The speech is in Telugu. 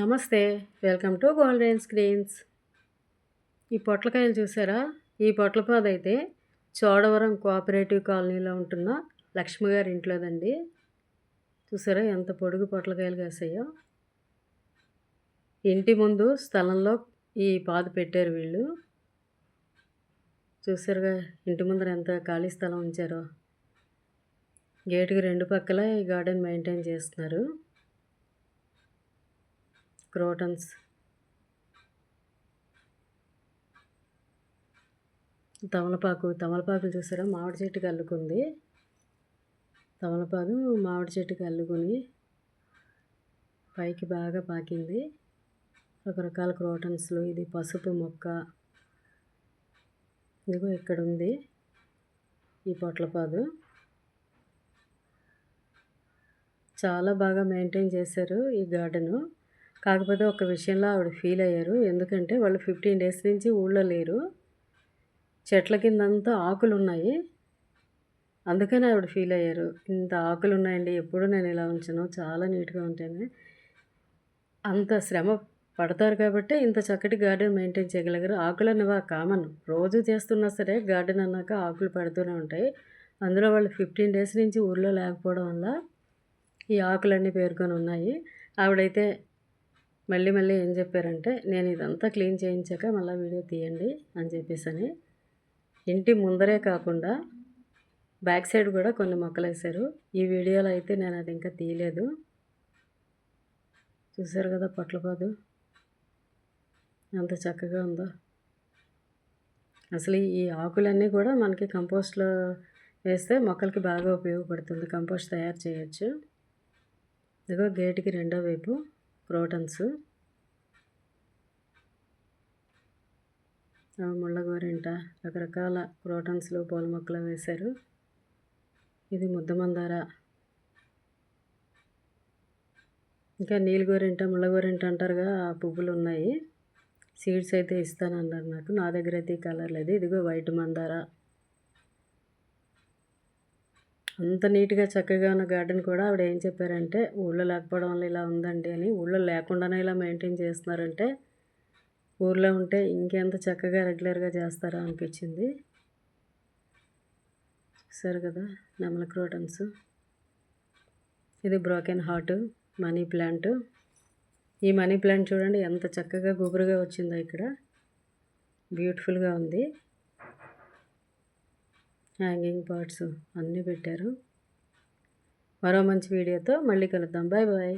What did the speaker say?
నమస్తే వెల్కమ్ టు గోల్డెన్ స్క్రీన్స్. ఈ పొట్లకాయలు చూసారా? ఈ పొట్లపాద అయితే చోడవరం కోఆపరేటివ్ కాలనీలో ఉంటున్న లక్ష్మి గారి ఇంట్లోదండి. చూసారా ఎంత పొడుగు పొట్లకాయలు కాసాయో. ఇంటి ముందు స్థలంలో ఈ పాద పెట్టారు వీళ్ళు. చూసారుగా ఇంటి ముందర ఎంత ఖాళీ స్థలం ఉంచారో. గేటుకి రెండు పక్కల ఈ గార్డెన్ మెయింటైన్ చేస్తున్నారు. క్రోటన్స్ తమలపాకు తమలపాకులు చూసారా? మామిడి చెట్టుకి అల్లుకుంది. తమలపాకు మామిడి చెట్టుకి అల్లుకొని పైకి బాగా పాకింది. రకరకాల క్రోటన్స్లు ఇది పసుపు మొక్క. ఇదిగో ఇక్కడ ఉంది ఈ పొట్లపాదు. చాలా బాగా మెయింటైన్ చేశారు ఈ గార్డెను. కాకపోతే ఒక విషయంలో ఆవిడ ఫీల్ అయ్యారు. ఎందుకంటే వాళ్ళు ఫిఫ్టీన్ డేస్ నుంచి ఊళ్ళో లేరు. చెట్ల కిందంతా ఆకులు ఉన్నాయి అందుకని ఆవిడ ఫీల్ అయ్యారు. ఇంత ఆకులు ఉన్నాయండి ఎప్పుడు నేను ఇలా ఉంచను చాలా నీట్గా ఉంటాను. అంత శ్రమ పడతారు కాబట్టి ఇంత చక్కటి గార్డెన్ మెయింటైన్ చేయగలిగారు. ఆకులు అనేవి కామన్. రోజు చేస్తున్నా సరే గార్డెన్ అన్నాక ఆకులు పడుతూనే ఉంటాయి. అందులో వాళ్ళు ఫిఫ్టీన్ డేస్ నుంచి ఊళ్ళో లేకపోవడం వల్ల ఈ ఆకులన్నీ పేర్కొని ఉన్నాయి. ఆవిడైతే మళ్ళీ మళ్ళీ ఏం చెప్పారంటే నేను ఇదంతా క్లీన్ చేయించాక మళ్ళీ వీడియో తీయండి అని చెప్పేసి అని ఇంటి ముందరే కాకుండా బ్యాక్ సైడ్ కూడా కొన్ని మొక్కలు వేశారు. ఈ వీడియోలో అయితే నేను అది ఇంకా తీయలేదు. చూసారు కదా పొట్లపాదు? ఎంత చక్కగా ఉందో. అసలు ఈ ఆకులన్నీ కూడా మనకి కంపోస్ట్లో వేస్తే మొక్కలకి బాగా ఉపయోగపడుతుంది. కంపోస్ట్ తయారు చేయొచ్చు. ఇదిగో గేటుకి రెండో వైపు. క్రోటన్స్ ముళ్ళగోరింట రకరకాల క్రోటన్స్లు పూల మొక్కలు వేశారు. ఇది ముద్దమందార ఇంకా నీలగోరింట ముళ్ళగోరింట అంటారుగా ఆ పువ్వులు ఉన్నాయి. సీడ్స్ అయితే ఇస్తానన్నారు నాకు. నా దగ్గర అయితే ఈ కలర్ లేదు. ఇదిగో వైట్ మందార. అంత నీట్గా చక్కగా ఉన్న గార్డెన్ కూడా ఆవిడ ఏం చెప్పారంటే ఊళ్ళో లేకపోవడం వల్ల ఇలా ఉందండి అని ఊళ్ళో లేకుండానే ఇలా మెయింటైన్ చేస్తున్నారంటే ఊర్లో ఉంటే ఇంకెంత చక్కగా రెగ్యులర్గా చేస్తారా అనిపించింది. చూసారు కదా నెమల క్రోటన్స్ ఇది బ్రోకెన్ హార్ట్ మనీ ప్లాంట్. ఈ మనీ ప్లాంట్ చూడండి ఎంత చక్కగా గుబురుగా వచ్చిందో ఇక్కడ. బ్యూటిఫుల్గా ఉంది. హ్యాంగింగ్ పార్ట్స్ అన్నీ పెట్టారు. మరో మంచి వీడియోతో మళ్ళీ కలుద్దాం. Bye bye